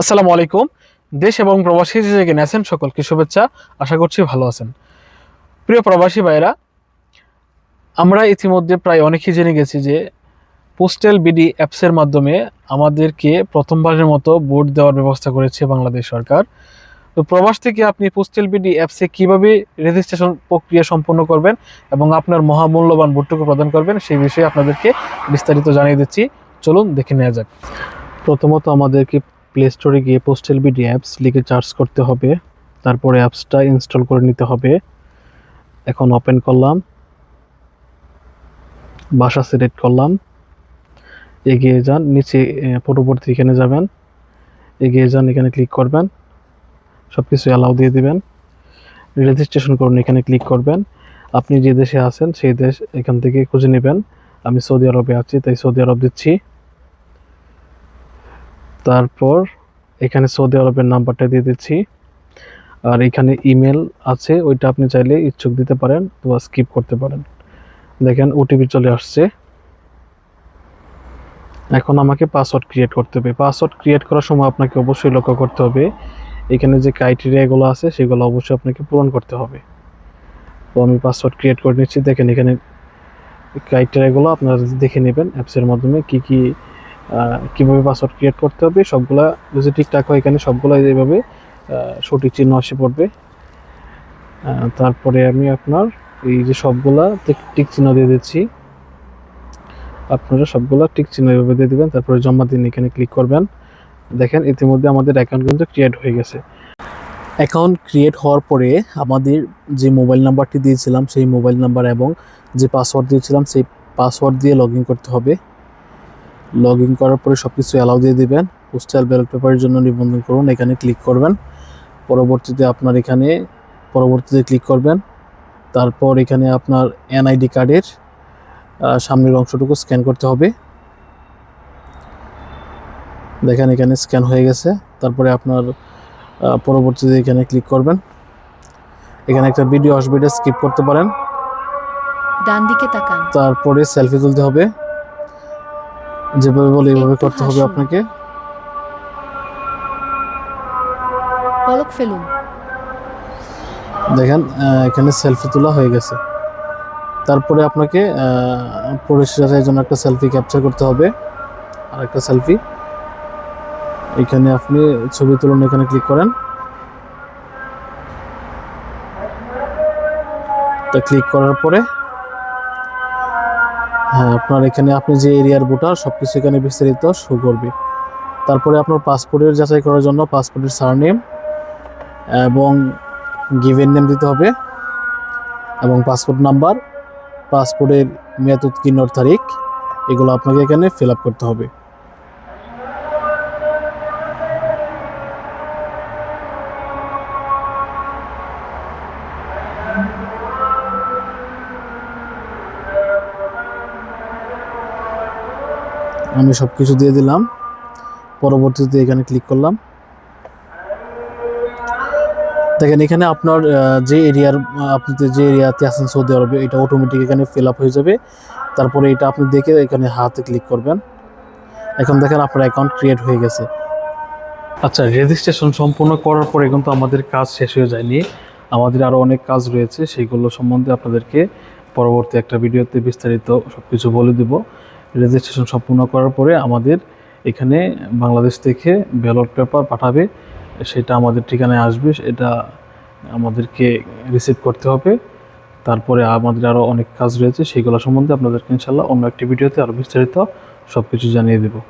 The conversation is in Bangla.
আসসালামু আলাইকুম। দেশ এবং প্রবাসী যে যেখানে আছেন, সকলকে শুভেচ্ছা। আশা করছি ভালো আছেন। প্রিয় প্রবাসী ভাইরা আমরা ইতিমধ্যে প্রায় অনেকেই জেনে গেছি যে পোস্টাল বিডি অ্যাপসের মাধ্যমে আমাদেরকে প্রথমবারের মতো ভোট দেওয়ার ব্যবস্থা করেছে বাংলাদেশ সরকার। তো প্রবাস থেকে আপনি পোস্টাল বিডি অ্যাপসে কীভাবে রেজিস্ট্রেশন প্রক্রিয়া সম্পন্ন করবেন এবং আপনার মহামূল্যবান ভোটটুকু প্রদান করবেন, সেই বিষয়ে আপনাদেরকে বিস্তারিত জানিয়ে দিচ্ছি। চলুন দেখে নেওয়া যাক। প্রথমত আমাদেরকে প্লে স্টোরে গিয়ে পোস্টাল বিডি অ্যাপস লিখে চার্জ করতে হবে। তারপরে অ্যাপসটা ইনস্টল করে নিতে হবে। এখন ওপেন করলাম। ভাষা সিলেক্ট করলাম। এগিয়ে যান, নিচে পরবর্তী এখানে যাবেন। এগিয়ে যান, এখানে ক্লিক করবেন। সব কিছু অ্যালাউ দিয়ে দিবেন। রেজিস্ট্রেশন করুন, এখানে ক্লিক করবেন। আপনি যে দেশে আছেন, সেই দেশ এখান থেকে খুঁজে নেবেন। আমি সৌদি আরবে আছি, তাই সৌদি আরব দিচ্ছি। তারপর এখানে সৌদি আরবের নাম্বারটা দিয়ে দিচ্ছি। আর এখানে ইমেল আছে, ওইটা আপনি চাইলে ইচ্ছুক দিতে পারেন বা স্কিপ করতে পারেন। দেখেন ওটিপি চলে আসছে। এখন আমাকে পাসওয়ার্ড ক্রিয়েট করতে হবে। পাসওয়ার্ড ক্রিয়েট করার সময় আপনাকে অবশ্যই লক্ষ্য করতে হবে, এখানে যে ক্রাইটেরিয়াগুলো আছে, সেগুলো অবশ্যই আপনাকে পূরণ করতে হবে। তো আমি পাসওয়ার্ড ক্রিয়েট করে নিচ্ছি। দেখেন, এখানে ক্রাইটেরিয়াগুলো আপনারা দেখে নেবেন অ্যাপসের মাধ্যমে কি কি কীভাবে পাসওয়ার্ড ক্রিয়েট করতে হবে, সবগুলা যদি ঠিকঠাক হয় এখানে সবগুলো এইভাবে সঠিক চিহ্ন আসে পড়বে। তারপরে আমি আপনার এই যে সবগুলা টিক- চিহ্ন দিয়ে দিচ্ছি। আপনারা সবগুলা টিক চিহ্ন এইভাবে দিয়ে দেবেন, তারপরে জমা দিন, এখানে ক্লিক করবেন। দেখেন, ইতিমধ্যে আমাদের অ্যাকাউন্ট কিন্তু ক্রিয়েট হয়ে গেছে। অ্যাকাউন্ট ক্রিয়েট হওয়ার পরে আমাদের যে মোবাইল নাম্বারটি দিয়েছিলাম, সেই মোবাইল নাম্বার এবং যে পাসওয়ার্ড দিয়েছিলাম, সেই পাসওয়ার্ড দিয়ে লগ করতে হবে। লগ ইন করার পরে সব কিছু অ্যালাউ দিয়ে দিবেন। পোস্টাল ব্যালট পেপারের জন্য নিবন্ধন করুন এখানে ক্লিক করবেন। পরবর্তীতে আপনার এখানে পরবর্তীতে ক্লিক করবেন। তারপর এখানে আপনার এনআইডি কার্ডের সামনের অংশটুকু স্ক্যান করতে হবে। দেখেন এখানে স্ক্যান হয়ে গেছে। তারপরে আপনার পরবর্তীতে এখানে ক্লিক করবেন। এখানে একটা ভিডিও আসবে এটা স্কিপ করতে পারেন। ডান দিকে তাকান। তারপরে সেলফি তুলতে হবে। যেভাবে বলে এইভাবে একটু করতে হবে আপনাকে। পলক ফেলুন। দেখেন এখানে সেলফি তোলা হয়ে গেছে। তারপরে আপনাকে পরিষ্কারের জন্য একটা সেলফি ক্যাপচার করতে হবে। আর একটা সেলফি এখানে আপনি ছবি তুলুন এখানে ক্লিক করেন। তা ক্লিক করার পরে হ্যাঁ আপনার এখানে আপনি যে এরিয়ার ভোটার সব কিছু এখানে বিস্তারিত শো করবে। তারপরে আপনার পাসপোর্টের যাচাই করার জন্য পাসপোর্টের সারনেম এবং গিভেন নেম দিতে হবে এবং পাসপোর্ট নাম্বার পাসপোর্টের মেয়াদ উৎকীর্ণর তারিখ, এগুলো আপনাকে এখানে ফিল আপ করতে হবে। আমি সব কিছু দিয়ে দিলাম। পরবর্তীতে এখানে ক্লিক করলাম। দেখেন, এখানে আপনার যে এরিয়ার আপনি যে- এরিয়াতে আছেন সৌদি আরবে এটা অটোমেটিক এখানে ফিল আপ হয়ে যাবে। তারপরে এটা আপনি দেখে এখানে হাতে ক্লিক করবেন। এখন দেখেন আপনার অ্যাকাউন্ট ক্রিয়েট হয়ে গেছে। আচ্ছা রেজিস্ট্রেশন সম্পূর্ণ করার পরে কিন্তু আমাদের কাজ শেষ হয়ে যায়নি। আমাদের আরও অনেক কাজ রয়েছে সেইগুলো সম্বন্ধে আপনাদেরকে পরবর্তী একটা ভিডিওতে বিস্তারিত সব কিছু বলে দেব। রেজিস্ট্রেশন সম্পূর্ণ করার পরে আমাদের এখানে বাংলাদেশ থেকে ব্যালট পেপার পাঠাবে, সেটা আমাদের ঠিকানায় আসবে এটা আমাদেরকে রিসিভ করতে হবে। তারপরে আমাদের আরও অনেক কাজ রয়েছে সেইগুলো সম্বন্ধে আপনাদেরকে ইনশাল্লাহ অন্য একটি ভিডিওতে আরও বিস্তারিত সব কিছু জানিয়ে দেবো।